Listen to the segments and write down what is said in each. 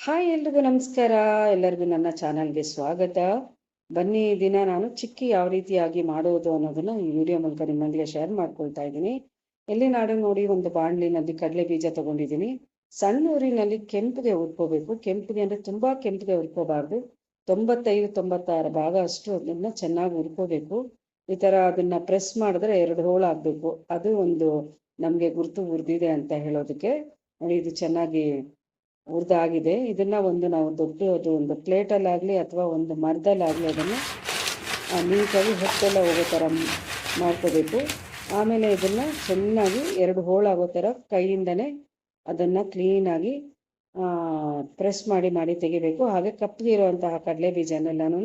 Hi ಎಲ್ರಿಗೂ ನಮಸ್ಕಾರ. ಎಲ್ಲರಿಗೂ ನನ್ನ ಚಾನಲ್ಗೆ ಸ್ವಾಗತ. ಬನ್ನಿ ದಿನ ನಾನು ಚಿಕ್ಕಿ ಯಾವ ರೀತಿಯಾಗಿ ಮಾಡೋದು ಅನ್ನೋದನ್ನ ಈ ವಿಡಿಯೋ ಮೂಲಕ ನಿಮ್ಮೊಂದಿಗೆ ಶೇರ್ ಮಾಡ್ಕೊಳ್ತಾ ಇದ್ದೀನಿ. ಎಲ್ಲಿ ನಾಡು ನೋಡಿ ಒಂದು ಬಾಣಲಿನಲ್ಲಿ ಕಡಲೆ ಬೀಜ ತಗೊಂಡಿದ್ದೀನಿ. ಸಣ್ಣ ಊರಿನಲ್ಲಿ ಕೆಂಪಿಗೆ ಹುರ್ಕೋಬೇಕು. ಕೆಂಪಿಗೆ ಅಂದ್ರೆ ತುಂಬಾ ಕೆಂಪಿಗೆ ಹುರ್ಕೋಬಾರ್ದು. ತೊಂಬತ್ತೈದು, ತೊಂಬತ್ತಾರು ಭಾಗ ಅಷ್ಟು ಅದನ್ನ ಚೆನ್ನಾಗಿ ಹುರ್ಕೋಬೇಕು. ಈ ತರ ಅದನ್ನ ಪ್ರೆಸ್ ಮಾಡಿದ್ರೆ ಎರಡು ಹೋಳು ಆಗ್ಬೇಕು. ಅದು ಒಂದು ನಮ್ಗೆ ಗುರುತು ಹುರಿದಿದೆ ಅಂತ ಹೇಳೋದಕ್ಕೆ. ಇದು ಚೆನ್ನಾಗಿ ಹುರಿದಾಗಿದೆ ಇದನ್ನ ಒಂದು ನಾವು ದೊಡ್ಡದು ಒಂದು ಪ್ಲೇಟಲ್ಲಾಗಲಿ ಅಥವಾ ಒಂದು ಮರದಲ್ಲಾಗಲಿ ಅದನ್ನು ನೀಟಾಗಿ ಹೊಟ್ಟೆಲ್ಲ ಹೋಗೋ ಥರ ಮಾಡ್ಕೋಬೇಕು. ಆಮೇಲೆ ಇದನ್ನು ಚೆನ್ನಾಗಿ ಎರಡು ಹೋಳಾಗೋ ಥರ ಕೈಯಿಂದನೇ ಅದನ್ನು ಕ್ಲೀನಾಗಿ ಪ್ರೆಸ್ ಮಾಡಿ ಮಾಡಿ ತೆಗಿಬೇಕು. ಹಾಗೆ ಕಪ್ಪಗಿರುವಂತಹ ಕಡಲೆ ಬೀಜನೆಲ್ಲನೂ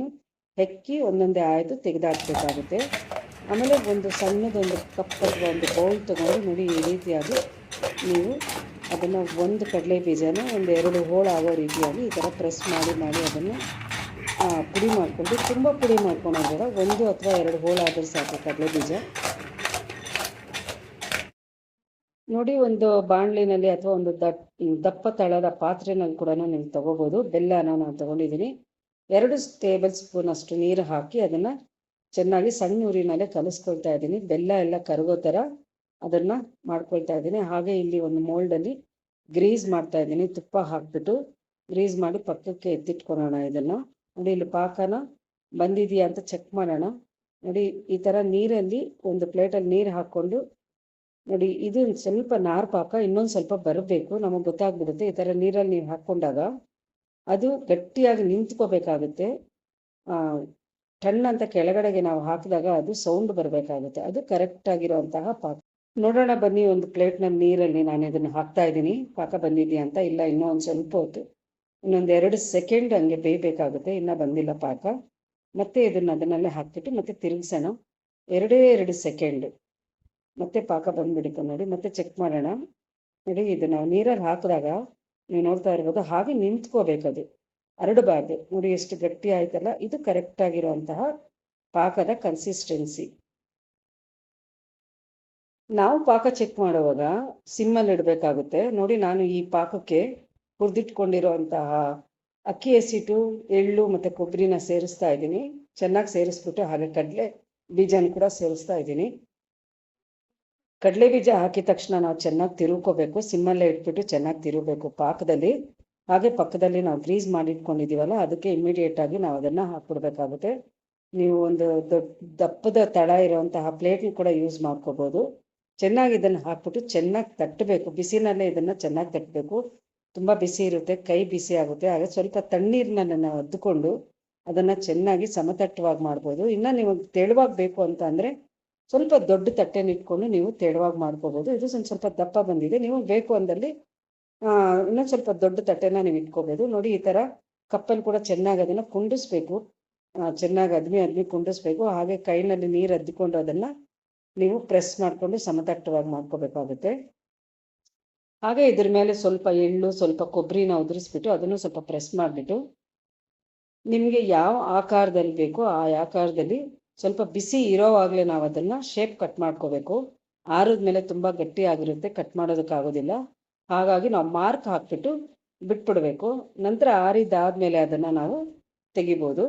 ಹೆಕ್ಕಿ ಒಂದೊಂದೇ ಆಯಿತು ತೆಗೆದಾಕ್ಬೇಕಾಗುತ್ತೆ. ಆಮೇಲೆ ಒಂದು ಸಣ್ಣದೊಂದು ಕಪ್ ಅಥವಾ ಒಂದು ಬೌಲ್ ತೊಗೊಂಡು ನೋಡಿ ಈ ರೀತಿಯಾಗಿ ನೀವು ಅದನ್ನು ಒಂದು ಕಡಲೆ ಬೀಜನ ಒಂದು ಎರಡು ಹೋಳು ಆಗೋ ರೀತಿಯಾಗಿ ಈ ಥರ ಪ್ರೆಸ್ ಮಾಡಿ ಮಾಡಿ ಅದನ್ನು ಪುಡಿ ಮಾಡಿಕೊಂಡು, ತುಂಬ ಪುಡಿ ಮಾಡ್ಕೊಳೋದ್ರ ಒಂದು ಅಥವಾ ಎರಡು ಹೋಳು ಆದರೂ ಸಾಕು ಕಡಲೆ ಬೀಜ. ನೋಡಿ ಒಂದು ಬಾಣಲಿನಲ್ಲಿ ಅಥವಾ ಒಂದು ದಪ್ಪ ತಳದ ಪಾತ್ರೆನಲ್ಲಿ ಕೂಡ ನೀವು ತಗೋಬೋದು. ಬೆಲ್ಲನ ನಾನು ತಗೊಂಡಿದ್ದೀನಿ. ಎರಡು ಟೇಬಲ್ ಸ್ಪೂನ್ ಅಷ್ಟು ನೀರು ಹಾಕಿ ಅದನ್ನು ಚೆನ್ನಾಗಿ ಸಣ್ಣ ಊರಿನಲ್ಲೇ ಕಲಿಸ್ಕೊಳ್ತಾ ಇದ್ದೀನಿ. ಬೆಲ್ಲ ಎಲ್ಲ ಕರಗೋ ಥರ ಅದನ್ನ ಮಾಡ್ಕೊಳ್ತಾ ಇದ್ದೀನಿ. ಹಾಗೆ ಇಲ್ಲಿ ಒಂದು ಮೋಲ್ಡಲ್ಲಿ ಗ್ರೀಸ್ ಮಾಡ್ತಾ ಇದ್ದೀನಿ. ತುಪ್ಪ ಹಾಕ್ಬಿಟ್ಟು ಗ್ರೀಸ್ ಮಾಡಿ ಪಕ್ಕಕ್ಕೆ ಎತ್ತಿಟ್ಕೊಳೋಣ ಇದನ್ನ. ನೋಡಿ, ಇಲ್ಲಿ ಪಾಕನ ಬಂದಿದೆಯಾ ಅಂತ ಚೆಕ್ ಮಾಡೋಣ. ನೋಡಿ, ಈ ಥರ ನೀರಲ್ಲಿ ಒಂದು ಪ್ಲೇಟಲ್ಲಿ ನೀರು ಹಾಕ್ಕೊಂಡು, ನೋಡಿ, ಇದು ಸ್ವಲ್ಪ ನಾರು ಪಾಕ, ಇನ್ನೊಂದು ಸ್ವಲ್ಪ ಬರಬೇಕು. ನಮಗೆ ಗೊತ್ತಾಗ್ಬಿಡುತ್ತೆ ಈ ಥರ ನೀರಲ್ಲಿ ನೀವು ಹಾಕ್ಕೊಂಡಾಗ. ಅದು ಗಟ್ಟಿಯಾಗಿ ನಿಂತ್ಕೋಬೇಕಾಗುತ್ತೆ. ಟನ್ ಅಂತ ಕೆಳಗಡೆಗೆ ನಾವು ಹಾಕಿದಾಗ ಅದು ಸೌಂಡ್ ಬರಬೇಕಾಗುತ್ತೆ. ಅದು ಕರೆಕ್ಟ್ ಆಗಿರುವಂತಹ ಪಾಕ. ನೋಡೋಣ ಬನ್ನಿ ಒಂದು ಪ್ಲೇಟ್ನಲ್ಲಿ ನೀರಲ್ಲಿ ನಾನು ಇದನ್ನು ಹಾಕ್ತಾ ಇದ್ದೀನಿ. ಪಾಕ ಬಂದಿದೆಯಾ ಅಂತ? ಇಲ್ಲ, ಇನ್ನೂ ಒಂದು ಸ್ವಲ್ಪ ಹೊತ್ತು. ಇನ್ನೊಂದು ಎರಡು ಸೆಕೆಂಡ್ ಹಂಗೆ ಬೇಯಬೇಕಾಗುತ್ತೆ. ಇನ್ನೂ ಬಂದಿಲ್ಲ ಪಾಕ. ಮತ್ತೆ ಇದನ್ನು ಅದನ್ನಲ್ಲೇ ಹಾಕ್ಬಿಟ್ಟು ಮತ್ತೆ ತಿರುಗಿಸೋಣ. ಎರಡೇ ಎರಡು ಸೆಕೆಂಡ್. ಮತ್ತೆ ಪಾಕ ಬಂದ್ಬಿಡುತ್ತೆ ನೋಡಿ. ಮತ್ತೆ ಚೆಕ್ ಮಾಡೋಣ. ನೋಡಿ, ಇದು ನಾವು ನೀರಲ್ಲಿ ಹಾಕಿದಾಗ ನೀವು ನೋಡ್ತಾ ಇರ್ಬೋದು, ಹಾಗೆ ನಿಂತ್ಕೋಬೇಕದು. ಹರಡಬಾರ್ದು ನೋಡಿ, ಎಷ್ಟು ಗಟ್ಟಿ ಆಯ್ತಲ್ಲ ಇದು ಕರೆಕ್ಟ್ ಆಗಿರುವಂತಹ ಪಾಕದ ಕನ್ಸಿಸ್ಟೆನ್ಸಿ ನಾವು ಪಾಕ ಚೆಕ್ ಮಾಡುವಾಗ ಸಿಮ್ಮಲ್ಲಿ ಇಡಬೇಕಾಗುತ್ತೆ. ನೋಡಿ ನಾನು ಈ ಪಾಕಕ್ಕೆ ಹುರಿದಿಟ್ಕೊಂಡಿರುವಂತಹ ಅಕ್ಕಿ ಹಸಿಟ್ಟು ಎಳ್ಳು ಮತ್ತು ಕೊಬ್ಬರಿನ ಸೇರಿಸ್ತಾ ಇದ್ದೀನಿ. ಚೆನ್ನಾಗಿ ಸೇರಿಸ್ಬಿಟ್ಟು ಹಾಗೆ ಕಡಲೆ ಬೀಜನ ಕೂಡ ಸೇರಿಸ್ತಾ ಇದ್ದೀನಿ. ಕಡಲೆ ಬೀಜ ಹಾಕಿದ ತಕ್ಷಣ ನಾವು ಚೆನ್ನಾಗಿ ತಿರುಕೋಬೇಕು ಸಿಮ್ಮಲ್ಲೇ ಇಟ್ಬಿಟ್ಟು ಚೆನ್ನಾಗಿ ತಿರುಗಬೇಕು ಪಾಕದಲ್ಲಿ. ಹಾಗೆ ಪಕ್ಕದಲ್ಲಿ ನಾವು ಗ್ರೀಸ್ ಮಾಡಿಟ್ಕೊಂಡಿದ್ದೀವಲ್ಲ ಅದಕ್ಕೆ ಇಮಿಡಿಯೇಟ್ ಆಗಿ ನಾವು ಅದನ್ನು ಹಾಕ್ಬಿಡ್ಬೇಕಾಗುತ್ತೆ. ನೀವು ಒಂದು ದೊಡ್ಡ ದಪ್ಪದ ತಳ ಇರುವಂತಹ ಪ್ಲೇಟ್ನ ಕೂಡ ಯೂಸ್ ಮಾಡ್ಕೋಬೋದು. ಚೆನ್ನಾಗಿ ಇದನ್ನು ಹಾಕ್ಬಿಟ್ಟು ಚೆನ್ನಾಗಿ ತಟ್ಟಬೇಕು. ಬಿಸಿನಲ್ಲೇ ಇದನ್ನು ಚೆನ್ನಾಗಿ ತಟ್ಟಬೇಕು ತುಂಬ ಬಿಸಿ ಇರುತ್ತೆ, ಕೈ ಬಿಸಿ ಆಗುತ್ತೆ. ಹಾಗೆ ಸ್ವಲ್ಪ ತಣ್ಣೀರನ್ನ ನಾವು ಅದ್ದುಕೊಂಡು ಅದನ್ನು ಚೆನ್ನಾಗಿ ಸಮತಟ್ಟವಾಗಿ ಮಾಡ್ಬೋದು. ಇನ್ನು ನೀವು ತೆಳುವಾಗಿ ಬೇಕು ಅಂತ ಅಂದರೆ ಸ್ವಲ್ಪ ದೊಡ್ಡ ತಟ್ಟೆನ ಇಟ್ಕೊಂಡು ನೀವು ತೆಳುವಾಗಿ ಮಾಡ್ಕೋಬೋದು. ಇದು ಸ್ವಲ್ಪ ಸ್ವಲ್ಪ ದಪ್ಪ ಬಂದಿದೆ. ನೀವು ಬೇಕು ಅಂದಲ್ಲಿ ಇನ್ನೊಂದು ಸ್ವಲ್ಪ ದೊಡ್ಡ ತಟ್ಟೆನ ನೀವು ಇಟ್ಕೋಬೋದು. ನೋಡಿ, ಈ ಥರ ಕಪ್ಪಲ್ಲಿ ಕೂಡ ಚೆನ್ನಾಗಿ ಅದನ್ನು ಕುಂಡಿಸ್ಬೇಕು. ಚೆನ್ನಾಗಿ ಅದ್ಮಿ ಅದ್ಮಿ ಕುಂಡಿಸ್ಬೇಕು. ಹಾಗೆ ಕೈನಲ್ಲಿ ನೀರು ಅದ್ದಿಕೊಂಡು ಅದನ್ನು ನೀವು ಪ್ರೆಸ್ ಮಾಡಿಕೊಂಡು ಸಮತಟ್ಟವಾಗಿ ಮಾಡ್ಕೋಬೇಕಾಗುತ್ತೆ. ಹಾಗೆ ಇದ್ರ ಮೇಲೆ ಸ್ವಲ್ಪ ಎಳ್ಳು, ಸ್ವಲ್ಪ ಕೊಬ್ಬರಿನ ಉದುರಿಸ್ಬಿಟ್ಟು ಅದನ್ನು ಸ್ವಲ್ಪ ಪ್ರೆಸ್ ಮಾಡಿಬಿಟ್ಟು ನಿಮಗೆ ಯಾವ ಆಕಾರದಲ್ಲಿ ಬೇಕೋ ಆ ಆಕಾರದಲ್ಲಿ ಸ್ವಲ್ಪ ಬಿಸಿ ಇರೋವಾಗಲೇ ನಾವು ಅದನ್ನು ಶೇಪ್ ಕಟ್ ಮಾಡ್ಕೋಬೇಕು. ಆರಿದ ಮೇಲೆ ತುಂಬ ಗಟ್ಟಿ ಆಗಿರುತ್ತೆ ಕಟ್ ಮಾಡೋದಕ್ಕಾಗೋದಿಲ್ಲ ಹಾಗಾಗಿ ನಾವು ಮಾರ್ಕ್ ಹಾಕ್ಬಿಟ್ಟು ಬಿಟ್ಬಿಡ್ಬೇಕು. ನಂತರ ಆರಿದ್ದಾದ್ಮೇಲೆ ಅದನ್ನು ನಾವು ತೆಗಿಬೋದು.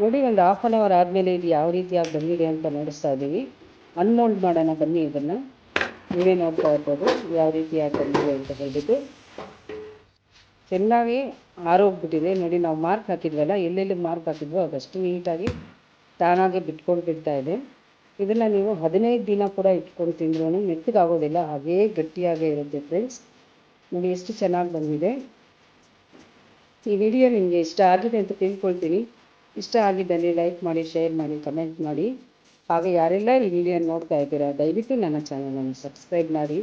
ನೋಡಿ ಒಂದು ಹಾಫ್ ಆನ್ ಅವರ್ ಆದಮೇಲೆ ಇದು ಯಾವ ರೀತಿಯಾಗಿ ಬಂದಿದೆ ಅಂತ ನೋಡಿಸ್ತಾ ಇದ್ದೀವಿ ಅನ್ಮೋಲ್ಡ್ ಮಾಡೋಣ ಬನ್ನಿ ಇದನ್ನು. ನೀವೇ ನೋಡ್ತಾ ಇರ್ಬೋದು ಯಾವ ರೀತಿಯಾಗಿ ಬಂದಿದೆ ಅಂತ ಹೇಳ್ಬಿಟ್ಟು. ಚೆನ್ನಾಗಿ ಆರೋಗ್ಬಿಟ್ಟಿದೆ. ನೋಡಿ, ನಾವು ಮಾರ್ಕ್ ಹಾಕಿದ್ವಲ್ಲ, ಎಲ್ಲೆಲ್ಲಿ ಮಾರ್ಕ್ ಹಾಕಿದ್ವೋ ಅದಷ್ಟು ನೀಟಾಗಿ ತಾನಾಗೆ ಬಿಟ್ಕೊಂಡು ಬಿಡ್ತಾ ಇದೆ. ಇದನ್ನು ನೀವು ಹದಿನೈದು ದಿನ ಕೂಡ ಇಟ್ಕೊಂಡು ತಿಂದ್ರೂ ಮೆತ್ತಗಾಗೋದಿಲ್ಲ, ಹಾಗೇ ಗಟ್ಟಿಯಾಗೇ ಇರುತ್ತೆ ಫ್ರೆಂಡ್ಸ್ ನೋಡಿ, ಎಷ್ಟು ಚೆನ್ನಾಗಿ ಬಂದಿದೆ. ಈ ವಿಡಿಯೋ ನಿಮಗೆ ಇಷ್ಟ ಆಗಿದೆ ಅಂತ ತಿಳ್ಕೊಳ್ತೀನಿ. ಇಷ್ಟ ಆಗಿದ್ದಲ್ಲಿ ಲೈಕ್ ಮಾಡಿ ಶೇರ್ ಮಾಡಿ ಕಮೆಂಟ್ ಮಾಡಿ. ಹಾಗೆ ಯಾರೆಲ್ಲ ವಿಡಿಯೋ ನೋಡ್ತಾ ಇದ್ದೀರಾ, ದಯವಿಟ್ಟು ನನ್ನ ಚಾನಲನ್ನು ಸಬ್ಸ್ಕ್ರೈಬ್ ಮಾಡಿ.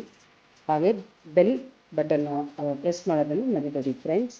ಹಾಗೆ ಬೆಲ್ ಬಟನ್ನು ಪ್ರೆಸ್ ಮಾಡೋದನ್ನು ಮರಿಬೇಡಿ ಫ್ರೆಂಡ್ಸ್